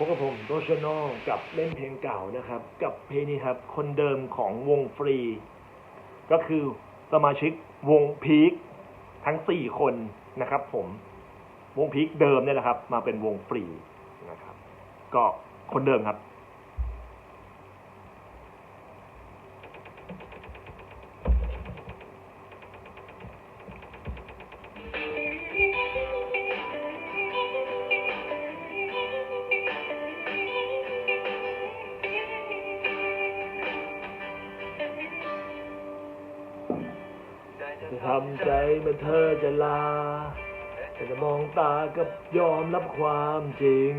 พบกับผมโรชโนกับเล่นเพลงเก่านะครับ กับเพลงนี้ครับ คนเดิมของวงฟรี ก็คือสมาชิกวงพีคทั้งสี่คนนะครับ ผมวงพีคเดิมเนี่ยแหละครับ มาเป็นวงฟรีนะครับ ก็คนเดิมครับ จะทำใจเมื่อเธอจะลาแต่จะมองตากับยอมรับความจริง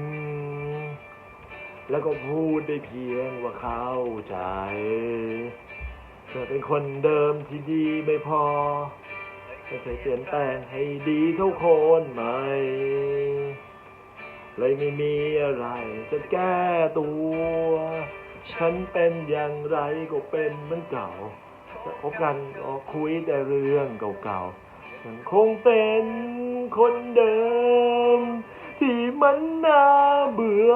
แล้วก็พูดได้เพียงว่าเข้าใจเธอเป็นคนเดิมที่ดีไม่พอไม่เคยเปลี่ยนแปลงให้ดีเท่าคนใหม่เลยไม่มีอะไรจะแก้ตัว ฉันเป็นอย่างไรก็เป็นเหมือนเก่า พบกันก็คุยแต่เรื่องเก่าๆยังคงเป็นคนเดิม ที่มันน่าเบื่อ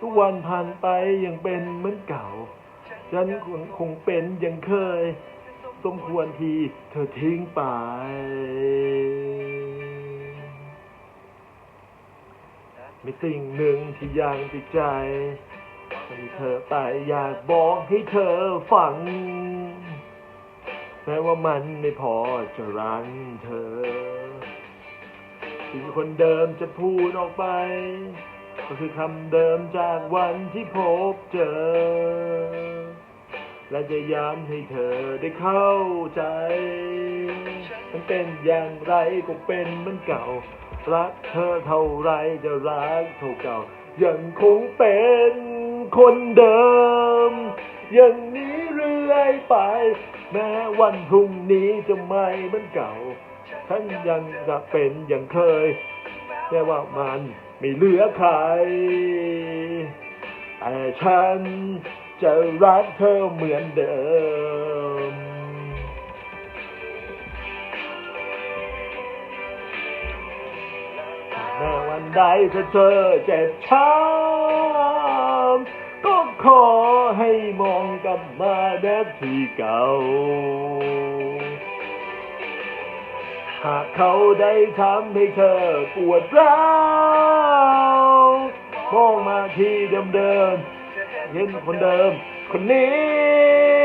ทุกวันผ่านไปยังเป็นเหมือนเก่า ฉันคงคงเป็นอย่างเคย สมควรที่เธอทิ้งไปมีสิ่งหนึ่งที่ยังติดใจที่เธอไปอยากบอกให้เธอฟัง แม้ว่ามันไม่พอจะรังเธอ สิ่งคนเดิมจะพูดออกไป ก็คือคำเดิมจากวันที่พบเจอ และจะย้ำให้เธอได้เข้าใจ มันเป็นอย่างไรก็เป็นเหมือนเก่า รักเธอเท่าไรจะรักเท่าเก่า ยังคงเป็นคนเดิม อย่างนี้เรื่อยไป แม้วันพรุ่งนี้จะไม่เหมือนเก่า ฉันยังจะเป็นอย่างเคยแม้ว่ามันไม่เหลือใครแต่ฉันจะรักเธอเหมือนเดิม แม้วันใดถ้าเธอเจ็บช้ำ ขอให้มองกลับมาแบบที่เก่า หากเขาได้ทำให้เธอปวดร้าวมองมาที่เดิมเดิมเห็นคนเดิมคนนี้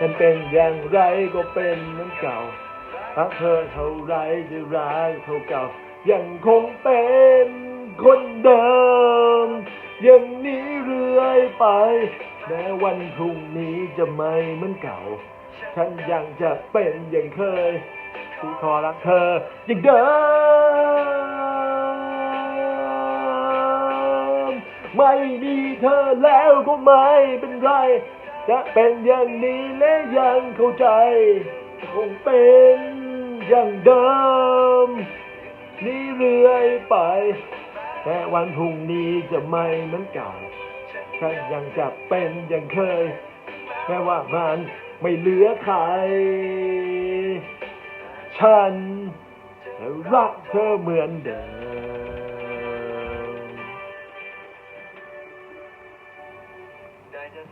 มันเป็นอย่างไรก็เป็นเหมือนเก่ารักเธอเท่าไรจะรักเท่าเก่า ยังคงเป็นคนเดิม อย่างนี้เรื่อยไป แม้วันพรุ่งนี้จะไม่เหมือนเก่า ฉันยังจะเป็นอย่างเคยที่ขอรักเธออย่างเดิม ไม่มีเธอแล้วก็ไม่เป็นไร จะเป็นอย่างนี้และยังเข้าใจ คงเป็นอย่างเดิม นี่เรื่อยไป แต่วันพรุ่งนี้จะไม่เหมือนเก่าฉันยังจะเป็นอย่างเคยแม้ว่ามันไม่เหลือใคร ฉันรักเธอเหมือนเดิม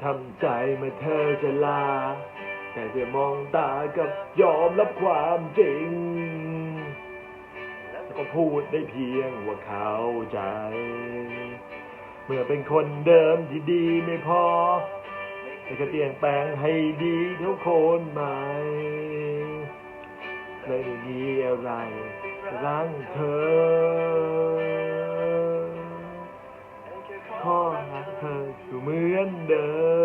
ทำใจมาเธอจะลา แต่เธอมองตากับยอมรับความจริง แล้วก็พูดได้เพียงว่าเข้าใจ เมื่อเป็นคนเดิมที่ดีไม่พอจะเปลี่ยนแปลงให้ดีเท่าคนใหม่ไม่ด้มีอะไรรังเธอพ่อรักเธออยู่มือ no.